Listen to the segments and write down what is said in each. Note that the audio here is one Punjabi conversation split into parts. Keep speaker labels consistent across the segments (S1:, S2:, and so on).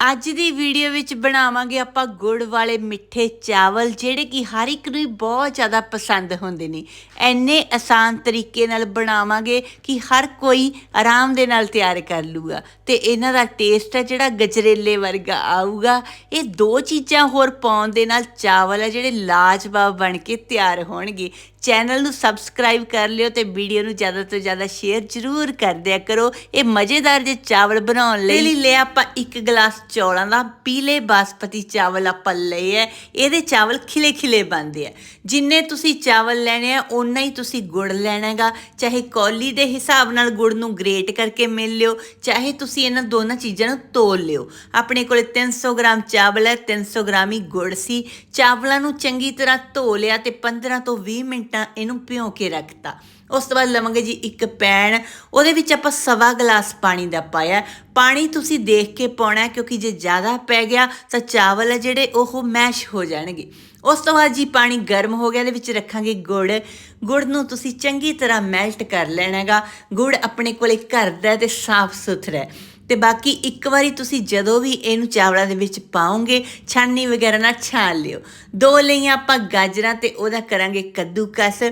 S1: ਅੱਜ ਦੀ ਵੀਡੀਓ ਵਿੱਚ ਬਣਾਵਾਂਗੇ ਆਪਾਂ ਗੁੜ ਵਾਲੇ ਮਿੱਠੇ ਚਾਵਲ, ਜਿਹੜੇ ਕਿ ਹਰ ਇੱਕ ਨੂੰ ਬਹੁਤ ਜ਼ਿਆਦਾ ਪਸੰਦ ਹੁੰਦੇ ਨੇ। ਐਨੇ ਆਸਾਨ ਤਰੀਕੇ ਨਾਲ ਬਣਾਵਾਂਗੇ ਕਿ ਹਰ ਕੋਈ ਆਰਾਮ ਦੇ ਨਾਲ ਤਿਆਰ ਕਰ ਲੂਗਾ। ਤੇ ਇਹਨਾਂ ਦਾ ਟੇਸਟ ਹੈ ਜਿਹੜਾ ਗਜਰੇਲੇ ਵਰਗਾ ਆਊਗਾ। ਇਹ ਦੋ ਚੀਜ਼ਾਂ ਹੋਰ ਪਾਉਣ ਦੇ ਨਾਲ ਚਾਵਲ ਹੈ ਜਿਹੜੇ ਲਾਜਵਾਬ ਬਣ ਕੇ ਤਿਆਰ ਹੋਣਗੇ। ਚੈਨਲ ਨੂੰ ਸਬਸਕ੍ਰਾਈਬ ਕਰ ਲਿਓ ਤੇ ਵੀਡੀਓ ਨੂੰ ਜ਼ਿਆਦਾ ਤੋਂ ਜ਼ਿਆਦਾ ਸ਼ੇਅਰ ਜ਼ਰੂਰ ਕਰ ਦਿਆ ਕਰੋ। ਇਹ ਮਜ਼ੇਦਾਰ ਜੇ ਚਾਵਲ ਬਣਾਉਣ ਲਈ। ਲਈ ਲਿਆ ਆਪਾਂ ਇੱਕ ਗਲਾਸ ਚੌਲਾਂ ਦਾ ਪੀਲੇ ਬਾਸਪਤੀ ਚਾਵਲ ਆਪਾਂ ਲਏ ਐ। ਇਹਦੇ ਚਾਵਲ ਖਿਲੇ ਖਿਲੇ ਬਣਦੇ ਆ ਜਿੰਨੇ ਤੁਸੀਂ ਚਾਵਲ ਲੈਣੇ ਆ ਉਨਾ ਹੀ ਤੁਸੀਂ ਗੁੜ ਲੈਣਾਗਾ। ਚਾਹੇ ਕੌਲੀ ਦੇ ਹਿਸਾਬ ਨਾਲ ਗੁੜ ਨੂੰ ਗ੍ਰੇਟ ਕਰਕੇ ਮਿਲ ਲਿਓ, ਚਾਹੇ ਤੁਸੀਂ ਇਹਨਾਂ ਦੋਨਾਂ ਚੀਜ਼ਾਂ ਨੂੰ ਤੋਲ ਲਿਓ। ਆਪਣੇ ਕੋਲੇ 300 ਗ੍ਰਾਮ ਚਾਵਲ ਹੈ 300 ਗ੍ਰਾਮ ਹੀ ਗੁੜ ਸੀ। ਚਾਵਲਾਂ ਨੂੰ ਚੰਗੀ ਤਰ੍ਹਾਂ ਧੋ ਲਿਆ ਤੇ 15 ਤੋਂ 20 ਮਿੰਟ ਇਹਨੂੰ ਭਿਉਂ ਕੇ ਰੱਖਤਾ। ਉਸ ਤੋਂ ਬਾਅਦ ਲਵਾਂਗੇ ਜੀ ਇੱਕ ਪੈਨ ਉਹਦੇ ਵਿੱਚ ਆਪਾਂ ਸਵਾ ਗਲਾਸ ਪਾਣੀ ਦਾ ਪਾਇਆ। ਪਾਣੀ ਤੁਸੀਂ ਦੇਖ ਕੇ ਪਾਉਣਾ, ਕਿਉਂਕਿ ਜੇ ਜ਼ਿਆਦਾ ਪੈ ਗਿਆ ਤਾਂ ਚਾਵਲ ਹੈ ਜਿਹੜੇ, ਉਹ ਮੈਸ਼ ਹੋ ਜਾਣਗੇ। ਉਸ ਤੋਂ ਬਾਅਦ ਜੀ ਪਾਣੀ ਗਰਮ ਹੋ ਗਿਆ, ਇਹਦੇ ਵਿੱਚ ਰੱਖਾਂਗੇ ਗੁੜ। ਗੁੜ ਨੂੰ ਤੁਸੀਂ ਚੰਗੀ ਤਰ੍ਹਾਂ ਮੈਲਟ ਕਰ ਲੈਣਾਗਾ। ਗੁੜ ਆਪਣੇ ਕੋਲੇ ਘਰ ਦਾ ਤੇ ਸਾਫ਼ ਸੁਥਰਾ ਹੈ। ਤੇ ਬਾਕੀ ਇੱਕ ਵਾਰੀ ਤੁਸੀਂ ਜਦੋਂ ਵੀ ਇਹਨੂੰ ਚਾਵਲਾਂ ਦੇ ਵਿੱਚ ਪਾਓਗੇ ਛਾਨੀ ਵਗੈਰਾ ਨਾਲ ਛਾਣ ਲਿਓ। ਦੋ ਲਈਆਂ ਆਪਾਂ ਗਾਜਰਾਂ ਤੇ ਉਹਦਾ ਕਰਾਂਗੇ ਕੱਦੂਕਸ।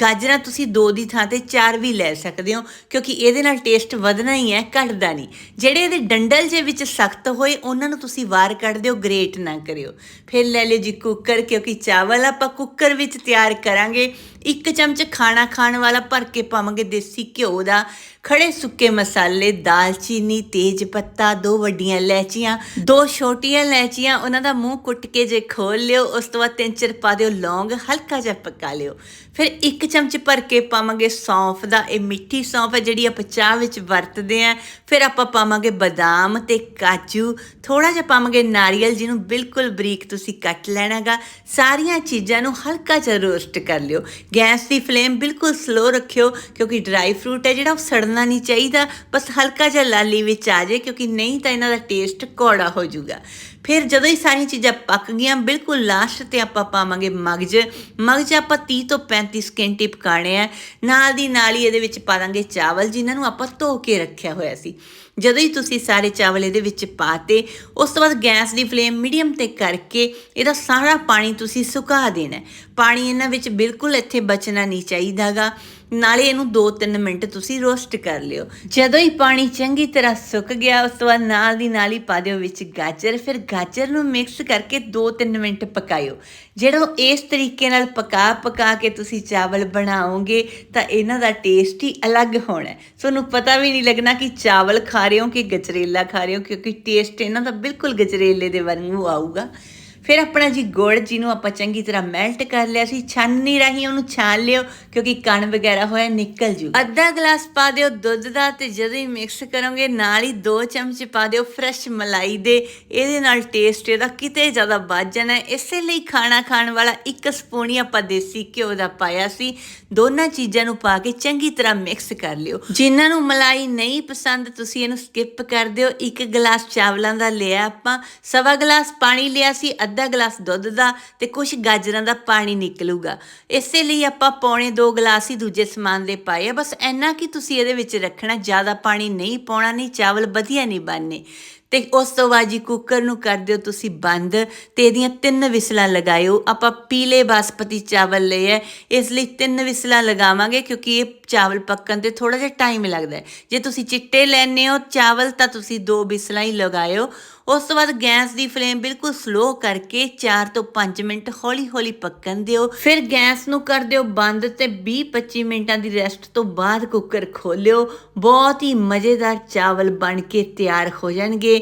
S1: ਗਾਜਰਾਂ ਤੁਸੀਂ ਦੋ ਦੀ ਥਾਂ ਤੇ ਚਾਰ ਵੀ ਲੈ ਸਕਦੇ ਹੋ, ਕਿਉਂਕਿ ਇਹਦੇ ਨਾਲ ਟੇਸਟ ਵਧਣਾ ਹੀ ਹੈ, ਘਟਦਾ ਨਹੀਂ। ਜਿਹੜੇ ਇਹਦੇ ਡੰਡਲ ਜੇ ਵਿੱਚ ਸਖਤ ਹੋਏ, ਉਹਨਾਂ ਨੂੰ ਤੁਸੀਂ ਵਾਰ ਕੱਢ ਦਿਓ ਗ੍ਰੇਟ ਨਾ ਕਰਿਓ। ਫਿਰ ਲੈ ਲਿਓ ਜੀ ਕੁੱਕਰ, ਕਿਉਂਕਿ ਚਾਵਲ ਆਪਾਂ ਕੁੱਕਰ ਵਿੱਚ ਤਿਆਰ ਕਰਾਂਗੇ। ਇੱਕ ਚਮਚ ਖਾਣਾ ਖਾਣ ਵਾਲਾ ਭਰ ਕੇ ਪਾਵਾਂਗੇ ਦੇਸੀ ਘਿਓ ਦਾ। ਖੜੇ ਸੁੱਕੇ ਮਸਾਲੇ, ਦਾਲਚੀਨੀ, ਤੇਜ ਪੱਤਾ, ਦੋ ਵੱਡੀਆਂ ਇਲਾਇਚੀਆਂ, ਦੋ ਛੋਟੀਆਂ ਇਲਾਇਚੀਆਂ, ਉਹਨਾਂ ਦਾ ਮੂੰਹ ਕੁੱਟ ਕੇ ਜੇ ਖੋਲ ਲਿਓ, ਉਸ ਤੋਂ ਬਾਅਦ ਤਿੰਨ ਚਾਰ ਪਾ ਦਿਓ ਲੌਂਗ, ਹਲਕਾ ਜਿਹਾ ਪਕਾ ਲਿਓ। ਫਿਰ ਇੱਕ ਇੱਕ ਚਮਚ ਭਰ ਕੇ ਪਾਵਾਂਗੇ ਸੌਂਫ ਦਾ, ਇਹ ਮਿੱਠੀ ਸੌਂਫ ਹੈ ਜਿਹੜੀ ਆਪਾਂ ਚਾਹ ਵਿੱਚ ਵਰਤਦੇ ਆਂ ਫਿਰ ਆਪਾਂ ਪਾਵਾਂਗੇ ਬਦਾਮ ਤੇ ਕਾਜੂ। ਥੋੜਾ ਜਿਹਾ ਪਾਵਾਂਗੇ ਨਾਰੀਅਲ, ਜਿਹਨੂੰ ਬਿਲਕੁਲ ਬਰੀਕ ਤੁਸੀਂ ਕੱਟ ਲੈਣਾਗਾ। ਸਾਰੀਆਂ ਚੀਜ਼ਾਂ ਨੂੰ ਹਲਕਾ ਜਿਹਾ ਰੋਸਟ ਕਰ ਲਿਓ। ਗੈਸ ਦੀ ਫਲੇਮ ਬਿਲਕੁਲ ਸਲੋ ਰੱਖਿਓ, ਕਿਉਂਕਿ ਡਰਾਈ ਫਰੂਟ ਹੈ, ਜਿਹੜਾ ਉਹ ਸੜਨਾ ਨਹੀਂ ਚਾਹੀਦਾ। ਬਸ ਹਲਕਾ ਜਿਹਾ ਲਾਲੀ ਵਿੱਚ ਆ ਜਾਏ, ਕਿਉਂਕਿ ਨਹੀਂ ਤਾਂ ਇਹਨਾਂ ਦਾ ਟੇਸਟ ਕੌੜਾ ਹੋ ਜਾਊਗਾ। ਫਿਰ ਜਦੋਂ ਹੀ ਸਾਰੀਆਂ ਚੀਜ਼ਾਂ ਪੱਕ ਗਈਆਂ, ਬਿਲਕੁਲ ਲਾਸਟ ਤੇ ਆਪਾਂ ਪਾਵਾਂਗੇ ਮਗਜ। ਮਗਜ ਆਪਾਂ 30 ਤੋਂ 35 ਸਕਿੰਟ ਟਿਪ ਕਾਣੇ ਆ। ਨਾਲ ਦੀ ਨਾਲ ਹੀ ਇਹਦੇ ਵਿੱਚ ਪਾ ਦਾਂਗੇ ਚਾਵਲ, ਜਿਨ੍ਹਾਂ ਨੂੰ ਆਪਾਂ ਧੋ ਕੇ ਰੱਖਿਆ ਹੋਇਆ ਸੀ। ਜਦੋਂ ਹੀ ਤੁਸੀਂ ਸਾਰੇ ਚਾਵਲ ਇਹਦੇ ਵਿੱਚ ਪਾਤੇ, ਉਸ ਤੋਂ ਬਾਅਦ ਗੈਸ ਦੀ ਫਲੇਮ ਮੀਡੀਅਮ ਤੇ ਕਰਕੇ ਇਹਦਾ ਸਾਰਾ ਪਾਣੀ ਤੁਸੀਂ ਸੁਕਾ ਦੇਣਾ। ਪਾਣੀ ਇਹਨਾਂ ਵਿੱਚ ਬਿਲਕੁਲ ਇੱਥੇ ਬਚਣਾ ਨਹੀਂ ਚਾਹੀਦਾਗਾ। ਨਾਲੇ ਇਹਨੂੰ 2-3 ਮਿੰਟ ਤੁਸੀਂ ਰੋਸਟ ਕਰ ਲਿਓ। ਜਦੋਂ ਹੀ ਪਾਣੀ ਚੰਗੀ ਤਰ੍ਹਾਂ ਸੁੱਕ ਗਿਆ, ਉਸ ਤੋਂ ਬਾਅਦ ਨਾਲ ਦੀ ਨਾਲ ਹੀ ਪਾ ਦਿਓ ਵਿੱਚ ਗਾਜਰ। ਫਿਰ ਗਾਜਰ ਨੂੰ ਮਿਕਸ ਕਰਕੇ 2-3 ਮਿੰਟ ਪਕਾਇਓ। ਜਿਹੜਾ ਇਸ ਤਰੀਕੇ ਨਾਲ ਪਕਾ ਪਕਾ ਕੇ ਤੁਸੀਂ ਚਾਵਲ ਬਣਾਓਗੇ, ਤਾਂ ਇਹਨਾਂ ਦਾ ਟੇਸਟ ਹੀ ਅਲੱਗ ਹੋਣਾ ਤੁਹਾਨੂੰ ਪਤਾ ਵੀ ਨਹੀਂ ਲੱਗਣਾ ਕਿ ਚਾਵਲ ਖਾ ਰਹੇ ਹੋ ਕਿ ਗਜਰੇਲਾ ਖਾ ਰਹੇ ਹੋ, ਕਿਉਂਕਿ ਟੇਸਟ ਇਹਨਾਂ ਦਾ ਬਿਲਕੁਲ ਗਜਰੇਲੇ ਦੇ ਵਾਂਗੂ ਆਊਗਾ। ਫਿਰ ਆਪਣਾ ਜੀ ਗੁੜ ਜਿਹਨੂੰ ਆਪਾਂ ਚੰਗੀ ਤਰ੍ਹਾਂ ਮੈਲਟ ਕਰ ਲਿਆ ਸੀ, ਛਾਨਣੀ ਰਾਹੀਂ ਉਹਨੂੰ ਛਾਣ ਲਿਓ, ਕਿਉਂਕਿ ਕਣ ਵਗੈਰਾ ਹੋਇਆ, ਨਿਕਲ ਜੂ ਅੱਧਾ ਗਲਾਸ ਪਾ ਦਿਓ ਦੁੱਧ ਦਾ ਤੇ ਜਦੋਂ ਹੀ ਮਿਕਸ ਕਰੋਗੇ, ਨਾਲ ਹੀ 2 ਚਮਚ ਪਾ ਦਿਓ ਫਰੈਸ਼ ਮਲਾਈ ਦੇ। ਇਹਦੇ ਨਾਲ ਟੇਸਟ ਇਹਦਾ ਕਿਤੇ ਜ਼ਿਆਦਾ ਵੱਧ ਜਾਣਾ। ਇਸੇ ਲਈ ਖਾਣਾ ਖਾਣ ਵਾਲਾ ਇੱਕ ਸਪੂਨ ਆਪਾਂ ਦੇਸੀ ਘਿਓ ਦਾ ਪਾਇਆ ਸੀ। ਦੋਨਾਂ ਚੀਜ਼ਾਂ ਨੂੰ ਪਾ ਕੇ ਚੰਗੀ ਤਰ੍ਹਾਂ ਮਿਕਸ ਕਰ ਲਿਓ। ਜਿਨ੍ਹਾਂ ਨੂੰ ਮਲਾਈ ਨਹੀਂ ਪਸੰਦ, ਤੁਸੀਂ ਇਹਨੂੰ ਸਕਿਪ ਕਰ ਦਿਓ। ਇੱਕ ਗਲਾਸ ਚਾਵਲਾਂ ਦਾ ਲਿਆ ਆਪਾਂ। ਸਵਾ ਗਲਾਸ ਪਾਣੀ ਲਿਆ ਸੀ ਅੱਧਾ ਗਲਾਸ ਦੁੱਧ ਦਾ ਤੇ ਕੁਝ ਗਾਜਰਾਂ ਦਾ ਪਾਣੀ ਨਿਕਲੂਗਾ। ਇਸੇ ਲਈ ਆਪਾਂ ਪੌਣੇ 2 ਗਲਾਸ ਹੀ ਦੂਜੇ ਸਮਾਨ ਦੇ ਪਾਏ ਆ। ਬਸ ਇੰਨਾ ਕਿ ਤੁਸੀਂ ਇਹਦੇ ਵਿੱਚ ਰੱਖਣਾ, ਜ਼ਿਆਦਾ ਪਾਣੀ ਨਹੀਂ ਪਾਉਣਾ, ਨਹੀਂ ਚਾਵਲ ਵਧੀਆ ਨਹੀਂ ਬਣਨੇ। ਤੇ ਉਸ ਤੋਂ ਬਾਅਦ ਜੀ ਕੁੱਕਰ ਨੂੰ ਕਰ ਦਿਓ ਤੁਸੀਂ ਬੰਦ ਤੇ ਇਹਦੀਆਂ ਤਿੰਨ ਵਿਸਲਾਂ ਲਗਾਇਓ। ਆਪਾਂ ਪੀਲੇ ਬਾਸਪਤੀ ਚਾਵਲ ਲਏ ਐ, ਇਸ ਲਈ ਤਿੰਨ ਵਿਸਲਾਂ ਲਗਾਵਾਂਗੇ ਕਿਉਂਕਿ ਇਹ ਚਾਵਲ ਪੱਕਣ ਤੇ ਥੋੜਾ ਜਿਹਾ ਟਾਈਮ ਲੱਗਦਾ ਹੈ ਜੇ ਤੁਸੀਂ ਚਿੱਟੇ ਲੈਣੇ ਹੋ ਚਾਵਲ ਤਾਂ ਤੁਸੀਂ ਦੋ ਵਿਸਲਾਂ ਹੀ ਲਗਾਇਓ। ਉਸ ਤੋਂ ਬਾਅਦ ਗੈਸ ਦੀ ਫਲੇਮ ਬਿਲਕੁਲ ਸਲੋ ਕਰਕੇ 4 ਤੋਂ 5 ਮਿੰਟ ਹੌਲੀ-ਹੌਲੀ ਪੱਕਣ ਦਿਓ। ਫਿਰ ਗੈਸ ਨੂੰ ਕਰ ਦਿਓ ਬੰਦ ਤੇ 20-25 ਮਿੰਟਾਂ ਦੀ ਰੈਸਟ ਤੋਂ ਬਾਅਦ ਕੁੱਕਰ ਖੋਲਿਓ। ਬਹੁਤ ਹੀ ਮਜ਼ੇਦਾਰ ਚਾਵਲ ਬਣ ਕੇ ਤਿਆਰ ਹੋ ਜਾਣਗੇ।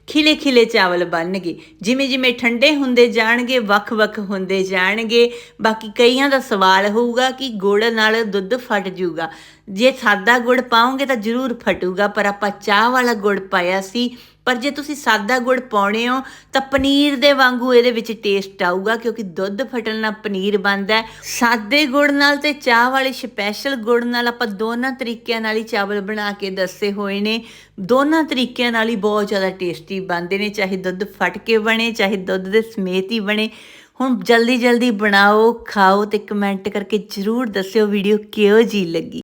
S1: ਖਿਲੇ ਖਿਲੇ ਚਾਵਲ ਬਣਨਗੇ। ਜਿਵੇਂ ਜਿਵੇਂ ਠੰਡੇ ਹੁੰਦੇ ਜਾਣਗੇ ਵੱਖ-ਵੱਖ ਹੁੰਦੇ ਜਾਣਗੇ। ਬਾਕੀ ਕਈਆਂ ਦਾ ਸਵਾਲ ਹੋਊਗਾ ਕਿ ਗੁੜ ਨਾਲ ਦੁੱਧ ਫਟ ਜਾਊਗਾ ਜੇ ਸਾਦਾ ਗੁੜ ਪਾਓਗੇ ਤਾਂ ਜ਼ਰੂਰ ਫਟੂਗਾ, ਪਰ ਆਪਾਂ ਚਾਹ ਵਾਲਾ ਗੁੜ ਪਾਇਆ ਸੀ। ਪਰ ਜੇ ਤੁਸੀਂ ਸਾਦਾ ਗੁੜ ਪਾਉਣੇ ਹੋ, ਤਾਂ ਪਨੀਰ ਦੇ ਵਾਂਗੂ ਇਹਦੇ ਵਿੱਚ ਟੇਸਟ ਆਊਗਾ, ਕਿਉਂਕਿ ਦੁੱਧ ਫਟਣ ਨਾਲ ਪਨੀਰ ਬਣਦਾ ਹੈ। ਸਾਦੇ ਗੁੜ ਨਾਲ ਤੇ ਚਾਹ ਵਾਲੇ ਸਪੈਸ਼ਲ ਗੁੜ ਨਾਲ ਆਪਾਂ ਦੋਨਾਂ ਤਰੀਕਿਆਂ ਨਾਲ ਹੀ ਚਾਵਲ ਬਣਾ ਕੇ ਦੱਸੇ ਹੋਏ ਨੇ। ਦੋਨਾਂ ਤਰੀਕਿਆਂ ਨਾਲ ਹੀ ਬਹੁਤ ਜ਼ਿਆਦਾ ਟੇਸਟੀ ਬਣਦੇ ਨੇ, ਚਾਹੇ ਦੁੱਧ ਫਟ ਕੇ ਬਣੇ, ਚਾਹੇ ਦੁੱਧ ਦੇ ਸਮੇਤ ਹੀ ਬਣੇ। ਹੁਣ ਜਲਦੀ ਜਲਦੀ ਬਣਾਓ, ਖਾਓ ਤੇ ਕਮੈਂਟ ਕਰਕੇ ਜਰੂਰ ਦੱਸਿਓ ਵੀਡੀਓ ਕਿਹੋ ਜੀ ਲੱਗੀ।